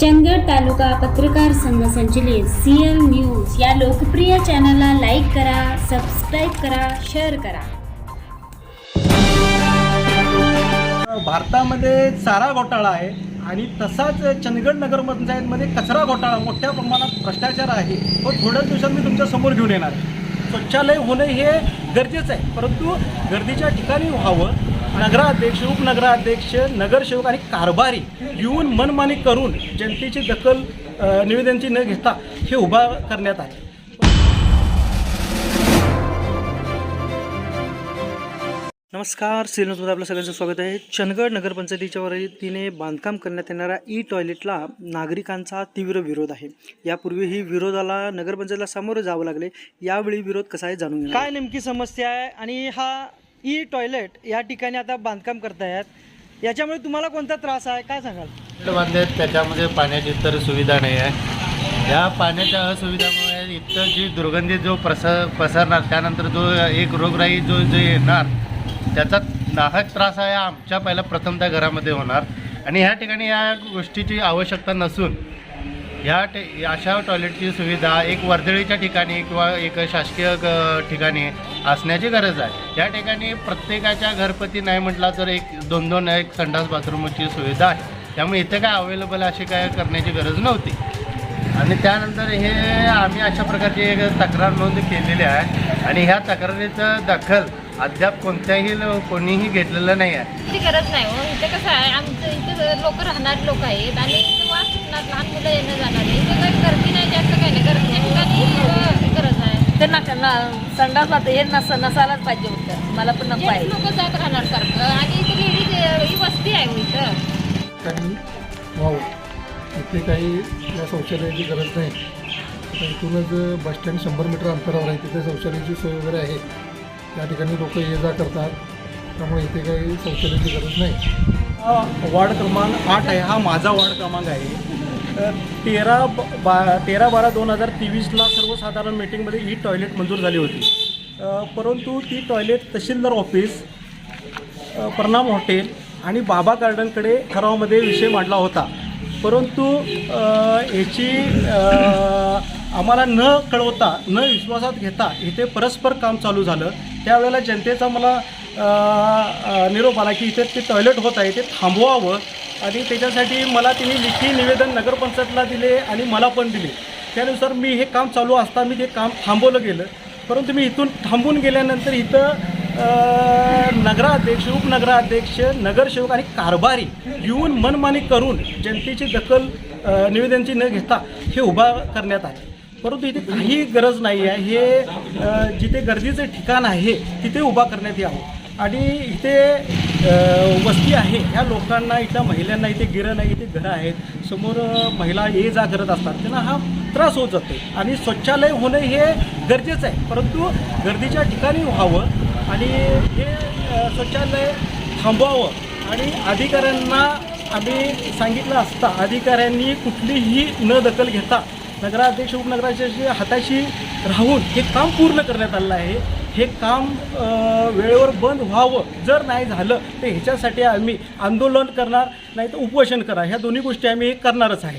चंदगड तालुका पत्रकार संघ संचलित सीएल न्यूज या लोकप्रिय चॅनलला लाईक करा सबस्क्राईब करा शेअर करा. भारतामध्ये चारा घोटाळा आहे आणि तसाच चंदगड नगरपंचायतमध्ये कचरा घोटाळा मोठ्या प्रमाणात भ्रष्टाचार आहे. तो थोड्याच दिवसात मी तुमच्यासमोर घेऊन येणार शौचालय होणं हे गरजेचं आहे परंतु गर्दीच्या ठिकाणी व्हावं नगराध्यक्ष उपनगराध्यक्ष नगरसेवक आणि कारभारी येऊन मनमानी करून जनतेची दखल निवेदनची न घेता हे उभा करण्यात आले. नमस्कार सिलनसमध्ये आपलं सगळ्यांचं स्वागत आहे. चंदगड नगरपंचायतीच्या वतीने बांधकाम करण्यात येणाऱ्या ई टॉयलेटला नागरिकांचा तीव्र विरोध आहे. यापूर्वीही विरोधाला नगरपंचायतीला सामोरे जावं लागले. यावेळी विरोध कसा आहे जाणून घ्या काय नेमकी समस्या आहे आणि हा ई टॉयलेट या ठिकाणी आता बांधकाम करतायत. याच्यामुळे तुम्हाला कोणता त्रास आहे? काय सांगाल? टॉयलेट बांधले आहेत त्याच्यामध्ये पाण्याची तर सुविधा नाही आहे. या पाण्याच्या असुविधामुळे इथं जी दुर्गंधी जो प्रसर पसरणार त्यानंतर जो एक रोगराई जो जे येणार त्याचा नाहक त्रास आहे आमच्या पहिला प्रथमतः घरामध्ये होणार. आणि ह्या ठिकाणी या गोष्टीची आवश्यकता नसून ह्या टे अशा टॉयलेटची सुविधा एक वर्दळीच्या ठिकाणी किंवा एक शासकीय ठिकाणी असण्याची गरज आहे. या ठिकाणी प्रत्येकाच्या घरपती नाही म्हटला तर एक दोन दोन एक संडास बाथरूमची सुविधा आहे. त्यामुळे इथे काय अवेलेबल अशी काय करण्याची गरज नव्हती. आणि त्यानंतर हे आम्ही अशा प्रकारची एक तक्रार नोंद केलेली आहे. आणि ह्या तक्रारीचं दखल अद्याप कोणत्याही कोणीही घेतलेलं नाही आहे. गरज नाही हो. इथे कसं आहे आमचं इथे लोक राहणारे लोक आहेत. आणि सुटणार लहान मुलं येणं जाणार इथे काही गर्दी नाही जास्त काही नाही. गर्दी या ठिकाणी गरज आहे. ते नका ना संडास बाथ हे नस नसायलाच पाहिजे होतं. मला पण नको आहे. लोक जात राहणार सारखं. आणि इथे लेडीज ही वस्ती आहे हो इथं. त्यांनी व्हावं इथे काही या शौचालयाची गरज नाही. आता इथूनच बसस्टँड शंभर मीटर अंतरावर आहे. तिथे शौचालयाची सोय वगैरे आहे. त्या ठिकाणी लोक ये जा करतात. त्यामुळे इथे काही शौचालयाची गरज नाही. हा वार्ड क्रमांक आठ आहे. हा माझा वार्ड क्रमांक आहे. तेरा ब- बा तेरा बारा दोन हजार तेवीसला सर्वसाधारण मीटिंगमध्ये ही टॉयलेट मंजूर झाली होती. परंतु ती टॉयलेट तहसीलदार ऑफिस अ, प्रणाम हॉटेल आणि बाबा गार्डनकडे ठरावामध्ये विषय मांडला होता. परंतु याची आम्हाला न कळवता न विश्वासात घेता इथे परस्पर काम चालू झालं. त्यावेळेला जनतेचा मला निरोप आला की इथे ते टॉयलेट होत आहे ते थांबवावं. आणि त्याच्यासाठी मला तिने लेखी निवेदन नगरपंचायतला दिले आणि मला पण दिले. त्यानुसार मी हे काम चालू असता मी ते काम थांबवलं गेलं. परंतु मी इथून थांबून गेल्यानंतर इथं नगराध्यक्ष उपनगराध्यक्ष नगरसेवक आणि कारभारी येऊन मनमानी करून जनतेची दखल निवेदनची न घेता हे उभा करण्यात आले. परंतु इथे काही गरज नाही आहे. हे जिथे गर्दीचं ठिकाण आहे तिथे उभा करण्यात यावं. आणि इथे वस्ती आहे. ह्या लोकांना इथल्या महिलांना इथे गिरं नाही इथे घरं आहेत. समोर महिला ये जा करत असतात. त्यांना हा त्रास होत जातो. आणि स्वच्छालय होणं हे गरजेचं आहे. परंतु गर्दीच्या ठिकाणी व्हावं आणि हे स्वच्छालय थांबवावं. आणि अधिकाऱ्यांना आम्ही सांगितलं असता अधिकाऱ्यांनी कुठलीही न दखल घेता नगराध्यक्ष उपनगराध्यक्षाच्या हाताशी राहून हे काम पूर्ण करण्यात आलेलं आहे. हे काम वेळेवर बंद व्हावं. जर नाही झालं तर ह्याच्यासाठी आम्ही आंदोलन करणार नाही तर उपोषण करणार ह्या दोन्ही गोष्टी आम्ही करणारच आहे.